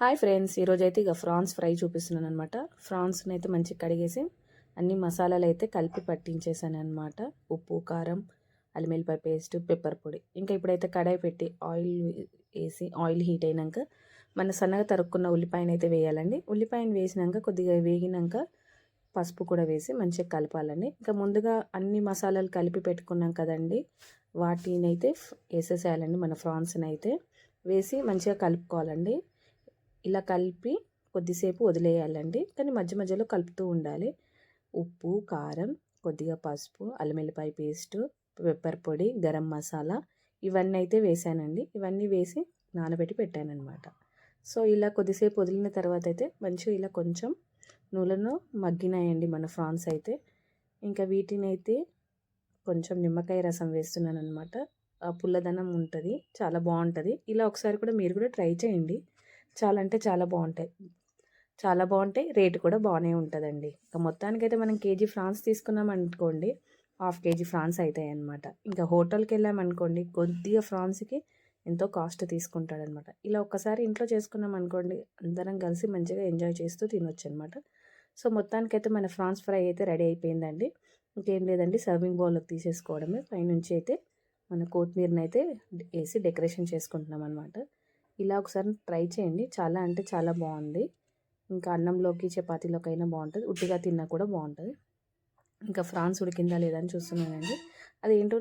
Hi friends ఈరోజు అయితే ఇక ఫ్రాన్స్ ఫ్రై చూపిస్తున్నాను అనమాట ఫ్రాన్స్ని అయితే మంచిగా కడిగేసి అన్ని మసాలాలు అయితే కలిపి పట్టించేసాను అనమాట ఉప్పు కారం అల్లిమిల్లిపాయ పేస్ట్ పెప్పర్ పొడి. ఇంకా ఇప్పుడైతే కడాయి పెట్టి ఆయిల్ వేసి ఆయిల్ హీట్ అయినాక మన సన్నగా తరుక్కున్న ఉల్లిపాయను అయితే వేయాలండి. ఉల్లిపాయను వేసినాక కొద్దిగా వేగినాక పసుపు కూడా వేసి మంచిగా కలపాలండి. ఇంకా ముందుగా అన్ని మసాలాలు కలిపి పెట్టుకున్నాం కదండి వాటిని అయితే వేసేసేయాలండి మన ఫ్రాన్స్ని అయితే వేసి మంచిగా కలుపుకోవాలండి. ఇలా కలిపి కొద్దిసేపు వదిలేయాలండి. కానీ మధ్య మధ్యలో కలుపుతూ ఉండాలి. ఉప్పు కారం కొద్దిగా పసుపు అల్లమెల్లిపాయ పేస్ట్ పెప్పర్ పొడి గరం మసాలా ఇవన్నీ అయితే వేసానండి. ఇవన్నీ వేసి నానబెట్టి పెట్టానమాట సో ఇలా కొద్దిసేపు వదిలిన తర్వాత అయితే మంచిగా ఇలా కొంచెం నూనెలో మగ్గినాయండి మన ఫ్రాన్స్ అయితే. ఇంకా వీటిని అయితే కొంచెం నిమ్మకాయ రసం వేస్తున్నాను అనమాట పుల్లదనం ఉంటుంది. చాలా బాగుంటుంది. ఇలా ఒకసారి కూడా మీరు కూడా ట్రై చేయండి. చాలా అంటే చాలా బాగుంటాయి చాలా బాగుంటాయి రేటు కూడా బాగానే ఉంటుందండి. ఇంకా మొత్తానికైతే మనం కేజీ ఫ్రాన్స్ తీసుకున్నాం అనుకోండి హాఫ్ కేజీ ఫ్రాన్స్ అవుతాయి అనమాట ఇంకా హోటల్కి వెళ్ళామనుకోండి కొద్దిగా ఫ్రాన్స్కి ఎంతో కాస్ట్ తీసుకుంటాడనమాట ఇలా ఒక్కసారి ఇంట్లో చేసుకున్నాం అనుకోండి అందరం కలిసి మంచిగా ఎంజాయ్ చేస్తూ తినొచ్చు అనమాట సో మొత్తానికైతే మన ఫ్రాన్స్ ఫ్రై అయితే రెడీ అయిపోయిందండి. ఇంకేం లేదండి సర్వింగ్ బౌల్లోకి తీసేసుకోవడమే. పైనుంచి అయితే మన కొత్తిమీరని అయితే వేసి డెకరేషన్ చేసుకుంటున్నాం అనమాట ఇలా ఒకసారి ట్రై చేయండి. చాలా అంటే చాలా బాగుంది. ఇంకా అన్నంలోకి చపాతీలోకి అయినా బాగుంటుంది. ఉట్టిగా తిన్నా కూడా బాగుంటుంది. ఇంకా ఫ్రాన్స్ ఉడికిందా లేదా అని చూస్తున్నానండి. అది ఏంటో